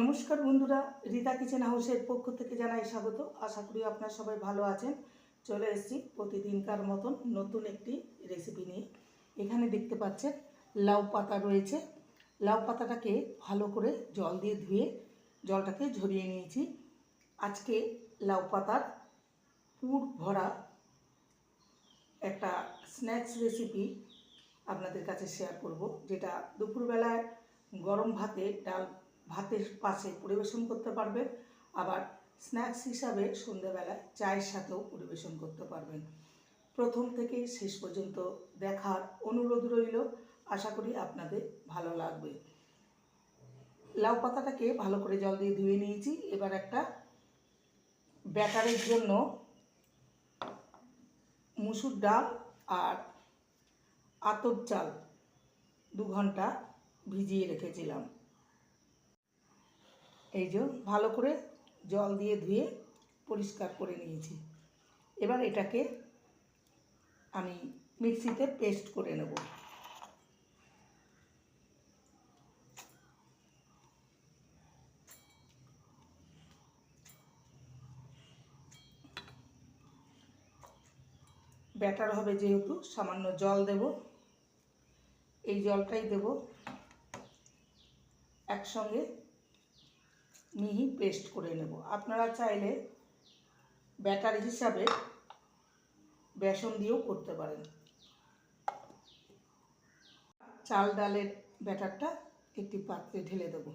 নমস্কার বন্ধুরা, রিতা কিচেন হাউসের পক্ষ থেকে জানাই স্বাগত। আশা করি আপনারা সবাই ভালো আছেন। চলে এসেছি প্রতিদিনকার মতন নতুন একটি রেসিপি নিয়ে। এখানে দেখতে পাচ্ছেন, লাউ পাতা রয়েছে। লাউ পাতাটাকে ভালো করে জল দিয়ে ধুয়ে জলটাকে ঝরিয়ে নিয়েছি। আজকে লাউ পাতার পুর ভরা একটা স্ন্যাক্স রেসিপি আপনাদের কাছে শেয়ার করব, যেটা দুপুরবেলায় গরম ভাতে ডাল ভাতের পাশে পরিবেশন করতে পারবেন আবার স্ন্যাক্স হিসাবে সন্ধ্যেবেলায় চায়ের সাথেও পরিবেশন করতে পারবেন। প্রথম থেকে শেষ পর্যন্ত দেখার অনুরোধ রইল। আশা করি আপনাদের ভালো লাগবে। লাউ পাতাটাকে ভালো করে জল দিয়ে ধুয়ে নিয়েছি। এবার একটা ব্যাটারের জন্য মুসুর ডাল আর আতপ চাল দু ঘণ্টা ভিজিয়ে রেখেছিলাম। এই যে ভালো করে জল দিয়ে ধুয়ে পরিষ্কার করে নিয়েছি। এবার এটাকে আমি মিক্সিতে পেস্ট করে নেব। ব্যাটার হবে যেহেতু, সামান্য জল দেব। এই জলটাই দেব একসঙ্গে মিহি পেস্ট করে নেব। আপনারা চাইলে ব্যাটার হিসাবে বেসন দিয়েও করতে পারেন। চাল ডালের ব্যাটারটা একটি পাত্রে ঢেলে দেব।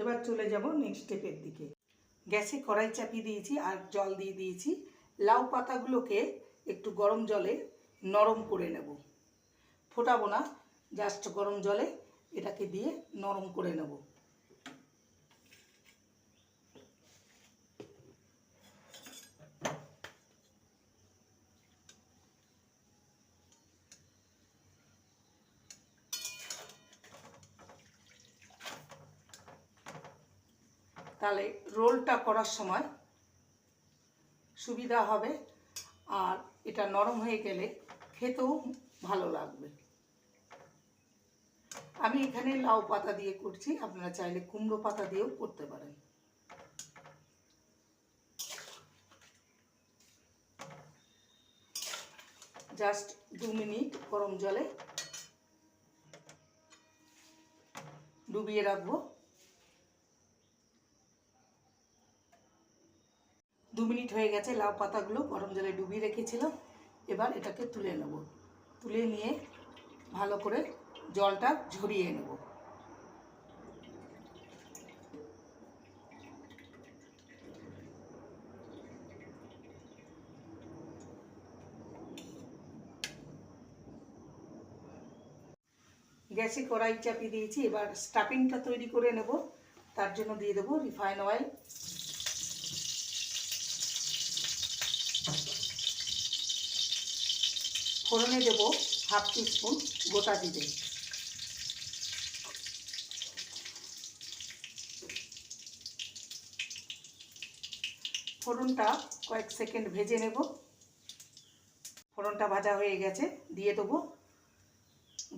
এবার চলে যাব নেক্সট স্টেপের দিকে। গ্যাসে কড়াই চাপিয়ে দিয়েছি আর জল দিয়ে দিয়েছি। লাউ পাতাগুলোকে একটু গরম জলে নরম করে নেব। ফোটাবো না জাস্ট গরম জলে এটাকে দিয়ে নরম করে নেব। তাহলে রোলটা করার সময় সুবিধা হবে। আর এটা নরম হয়ে গেলে খেতেও ভালো লাগবে। আমি এখানে লাউ পাতা দিয়ে করছি, আপনারা চাইলে কুমড়ো পাতা দিয়েও করতে পারেন। জাস্ট দু মিনিট গরম জলে ডুবিয়ে রাখব। দু মিনিট হয়ে গেছে, লাউ পাতাগুলো গরম জলে ডুবিয়ে রেখেছিলাম। এবার এটাকে তুলে নেব। তুলে নিয়ে ভালো করে জলটা ঝরিয়ে নেব। গ্যাসে কড়াই চাপিয়ে দিয়েছি, এবার স্টাফিংটা তৈরি করে নেব। তার জন্য দিয়ে দেবো রিফাইন অয়েল। ফোড়নে দেব হাফ টিস্পুন গোটা জিরে। ফোড়নটা কয়েক সেকেন্ড ভেজে নেব। ফোড়নটা ভাজা হয়ে গেছে, দিয়ে দেবো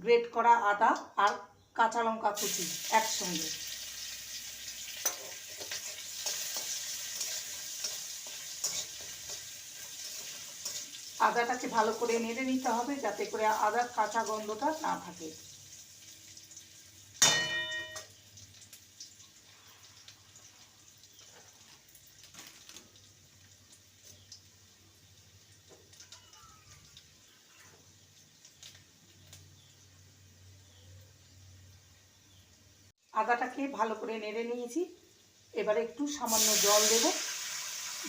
গ্রেট করা আদা আর কাঁচা লঙ্কা কুচি একসঙ্গে। আদাটাকে ভালো করে নেড়ে নিতে হবে যাতে করে আদার কাঁচা গন্ধটা না থাকে। আদাটাকে ভালো করে নেড়ে নিয়েছি। এবারে একটু সামান্য জল দেব।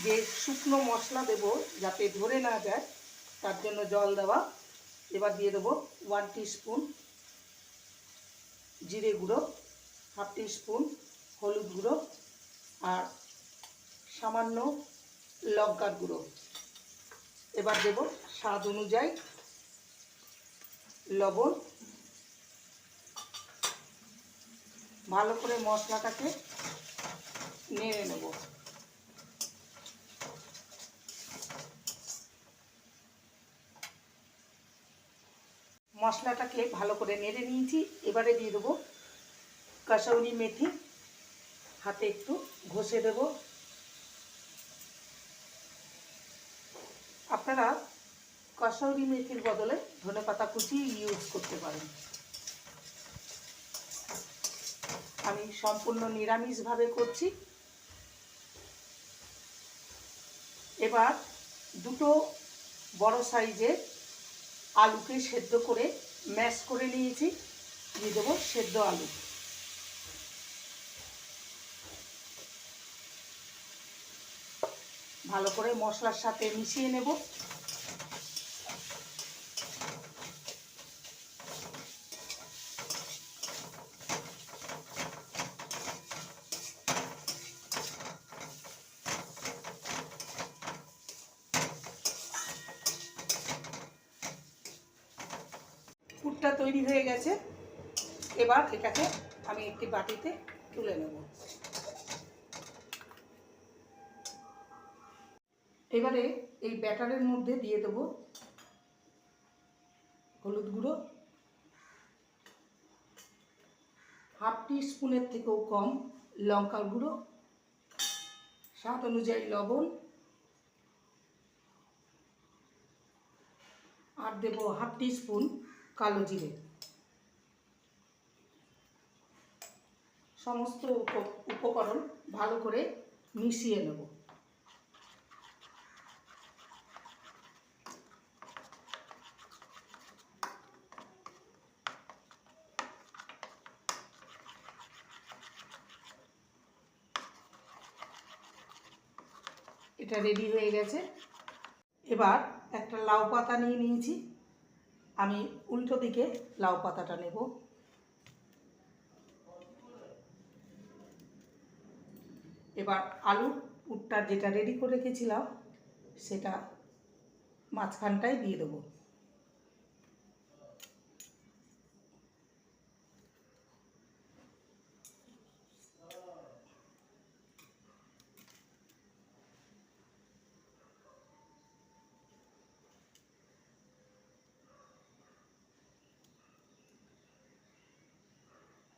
যে শুকনো মশলা দেব যাতে ধরে না যায়। তার জন্য জল দেওয়া। এবার দিয়ে দেবো ওয়ান স্পুন জিরে গুঁড়ো হাফ স্পুন হলুদ গুঁড়ো আর সামান্য লঙ্কার গুঁড়ো। এবার দেব স্বাদ অনুযায়ী লবণ। ভালো করে মশলাটাকে নেড়ে নেব। মশলাটাকে ভালো করে নেড়ে নিয়েছি, এবারে দিয়ে দেবো কাসৌরি মেথি। হাতে একটু ঘষে দেব। আপনারা কসৌরি মেথির বদলে ধনেপাতা কুচি ইউজ করতে পারেন। আমি সম্পূর্ণ নিরামিষভাবে করছি। এবার দুটো বড় সাইজের আলুকে সেদ্ধ করে ম্যাশ করে নিয়েছি। দিয়ে দেবো সেদ্ধ আলু। ভালো করে মশলার সাথে মিশিয়ে নেব পুরটা তৈরি হয়ে গেছে। এবার এটাকে আমি একটি বাটিতে তুলে নেব। এবারে এই ব্যাটারের মধ্যে দিয়ে দেবো হলুদ গুঁড়ো। হাফ টি স্পুনের থেকেও কম লঙ্কার গুঁড়ো। স্বাদ অনুযায়ী লবণ। আর দেবো হাফ টি স্পুন কালো জিরে। সমস্ত উপ- উপকরণ ভালো করে মিশিয়ে নেব। এটা রেডি হয়ে গেছে। এবার একটা লাউ পাতা নিয়ে নিয়েছি। আমি উল্টো দিকে লাউ পাতাটা নেব। এবার আলু পুরটা যেটা রেডি করে রেখেছিলাম, সেটা মাঝখানটায় দিয়ে দেবো।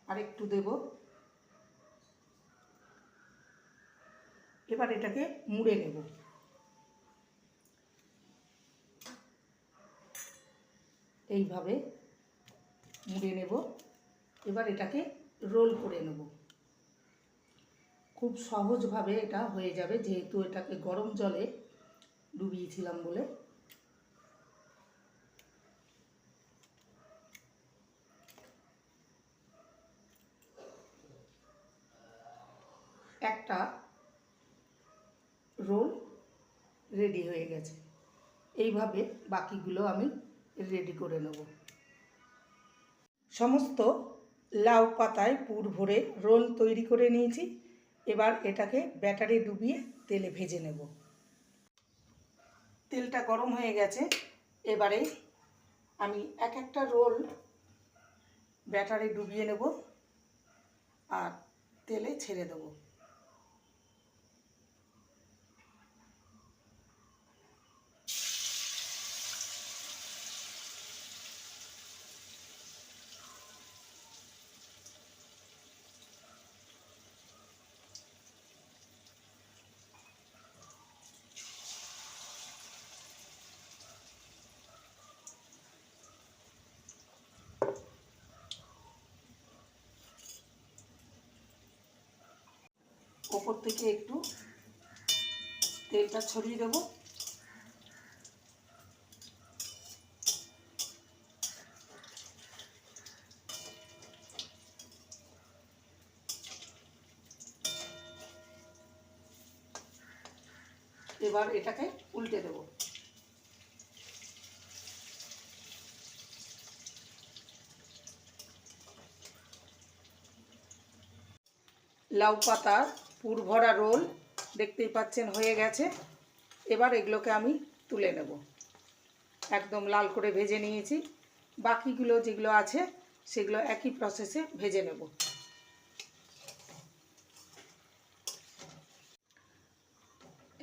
আর একটু দেব। এবার এটাকে মুড়ে নেব। এইভাবে মুড়ে নেব। এবার এটাকে রোল করে নেব। খুব সহজভাবে এটা হয়ে যাবে, যেহেতু এটাকে গরম জলে ডুবিয়েছিলাম বলে একটা রোল রেডি হয়ে গেছে এইভাবে বাকিগুলো আমি রেডি করে নেব। সমস্ত লাউ পাতায় পুর ভরে রোল তৈরি করে নিয়েছি। এবার এটাকে ব্যাটারে ডুবিয়ে তেলে ভেজে নেব। তেলটা গরম হয়ে গেছে। এবারে আমি এক একটা রোল ব্যাটারে ডুবিয়ে নেব আর তেলে ছেড়ে দেবো। ওপর থেকে একটু তেলটা ছড়িয়ে দেবো। এবার এটাকে উল্টে দেবো। লাউ পাতার পুর ভরা রোল দেখতেই পাচ্ছেন, হয়ে গেছে। এবার এগুলোকে আমি তুলে নেব। একদম লাল করে ভেজে নিয়েছি। বাকিগুলো যেগুলো আছে, সেগুলো একই প্রসেসে ভেজে নেব।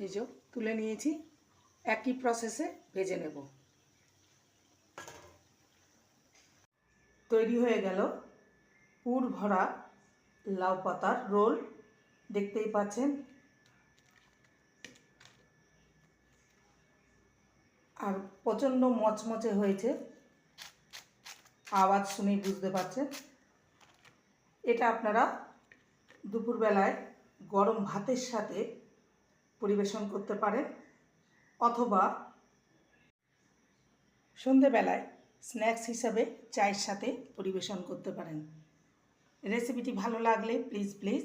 এই যে তুলে নিয়েছি, একই প্রসেসে ভেজে নেব। তৈরি হয়ে গেল পুর ভরা লাউ পাতার রোল। দেখতেই পাচ্ছেন। আর প্রচণ্ড মচমচে হয়েছে। আওয়াজ শুনেই বুঝতে পারছেন। এটা আপনারা দুপুরবেলায় গরম ভাতের সাথে পরিবেশন করতে পারেন অথবা সন্ধেবেলায় স্ন্যাক্স হিসাবে চায়ের সাথে পরিবেশন করতে পারেন। রেসিপিটি ভালো লাগলে প্লিজ প্লিজ